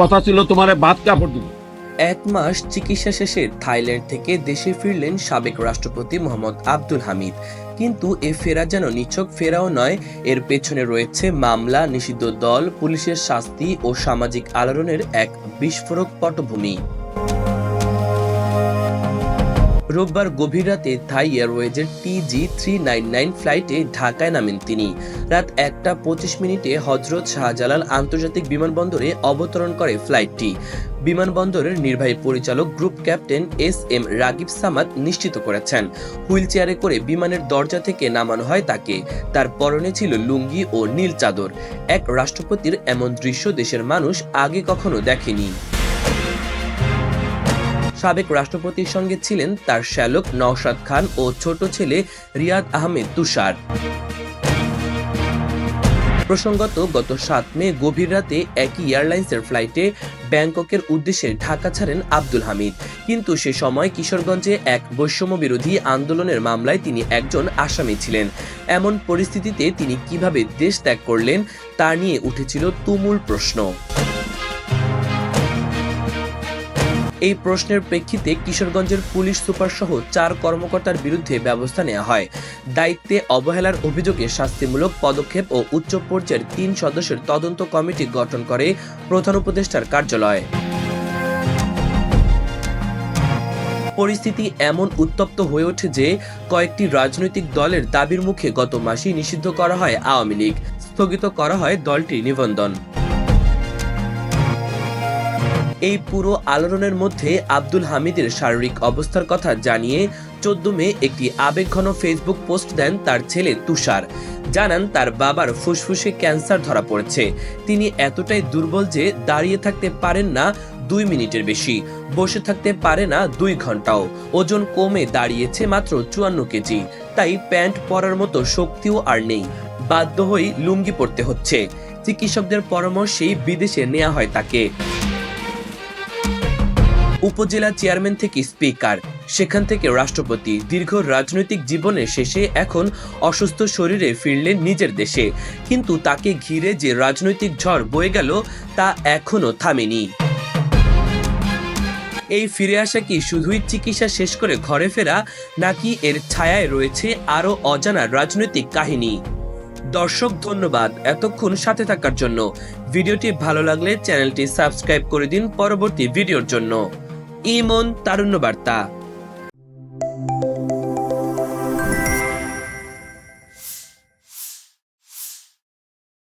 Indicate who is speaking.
Speaker 1: কথা ছিল তোমার বাদ কাপড় দিব।
Speaker 2: এক মাস চিকিৎসা শেষে থাইল্যান্ড থেকে দেশে ফিরলেন সাবেক রাষ্ট্রপতি মোহাম্মদ আব্দুল হামিদ। কিন্তু এ ফেরা যেন নিছক ফেরাও নয়, এর পেছনে রয়েছে মামলা, নিষিদ্ধ দল, পুলিশের শাস্তি ও সামাজিক আলোড়নের এক বিস্ফোরক পটভূমি। রোববার গভীর রাতে থাই এয়ারওয়েজের টিজি থ্রি নাইন নাইন ফ্লাইটে ঢাকায় নামেন তিনি। রাত একটা পঁচিশ মিনিটে হজরত শাহজালাল আন্তর্জাতিক বিমানবন্দরে অবতরণ করে ফ্লাইটটি। বিমানবন্দরের নির্বাহী পরিচালক group captain S M Ragib Samad নিশ্চিত করেছেন হুইল চেয়ারে করে বিমানের দরজা থেকে নামানো হয় তাকে। তার পরনে ছিল লুঙ্গি ও নীল চাদর। এক রাষ্ট্রপতির এমন দৃশ্য দেশের মানুষ আগে কখনো দেখেনি। সাবেক রাষ্ট্রপতির সঙ্গে ছিলেন তার শ্যালক নওশাদ খান ও ছোট ছেলে রিয়াদ আহমেদ তুষার। প্রসঙ্গত, গত সাত মে গভীর রাতে একই এয়ারলাইন্সের ফ্লাইটে ব্যাংককের উদ্দেশ্যে ঢাকা ছাড়েন আব্দুল হামিদ। কিন্তু সে সময় কিশোরগঞ্জে এক বৈষম্য বিরোধী আন্দোলনের মামলায় তিনি একজন আসামি ছিলেন। এমন পরিস্থিতিতে তিনি কীভাবে দেশ ত্যাগ করলেন, তা নিয়ে উঠেছিল তুমুল প্রশ্ন। এই প্রশ্নের প্রেক্ষিতে কিশোরগঞ্জের পুলিশ সুপার সহ চার কর্মকর্তার বিরুদ্ধে ব্যবস্থা নেওয়া হয়। দায়িত্বে অবহেলার অভিযোগে শাস্তিমূলক পদক্ষেপ ও উচ্চ পর্যায়ের তিন সদস্যের তদন্ত কমিটি গঠন করে প্রধান উপদেষ্টার কার্যালয়। পরিস্থিতি এমন উত্তপ্ত হয়ে ওঠে যে কয়েকটি রাজনৈতিক দলের দাবির মুখে গত মাসেই নিষিদ্ধ করা হয় আওয়ামী লীগ। স্থগিত করা হয় দলটির নিবন্ধন। এই পুরো আলোড়নের মধ্যে আব্দুল হামিদের শারীরিক অবস্থার কথা জানিয়ে চোদ্দ মে একটি আবেগঘন ফেসবুক পোস্ট দেন তার ছেলে তুষার। জানান তার বাবার ফুসফুসে ক্যান্সার ধরা পড়েছে। তিনি এতটাই দুর্বল যে দাঁড়িয়ে থাকতে পারেন না দুই মিনিটের বেশি, বসে থাকতে পারে না দুই ঘন্টাও। ওজন কমে দাঁড়িয়েছে মাত্র চুয়ান্ন কেজি, তাই প্যান্ট পরার মতো শক্তিও আর নেই। বাধ্য হয়ে লুঙ্গি পরতে হচ্ছে। চিকিৎসকদের পরামর্শেই বিদেশে নেওয়া হয় তাকে। উপজেলা চেয়ারম্যান থেকে স্পিকার। সেখান থেকে রাষ্ট্রপতি দীর্ঘ রাজনৈতিক জীবনের শেষে এখন অসুস্থ শরীরে ফিরলেন নিজের দেশে। কিন্তু তাকে ঘিরে যে রাজনৈতিক ঝড় বয়ে গেল, তা এখনও থামেনি। এই ফিরে আসা কি শুধুই চিকিৎসা শেষ করে ঘরে ফেরা, নাকি এর ছায়ায় রয়েছে আরও অজানা রাজনৈতিক কাহিনী? দর্শক, ধন্যবাদ এতক্ষণ সাথে থাকার জন্য। ভিডিওটি ভালো লাগলে চ্যানেলটি সাবস্ক্রাইব করে দিন পরবর্তী ভিডিওর জন্য। ইমন তারুণ্য বার্তা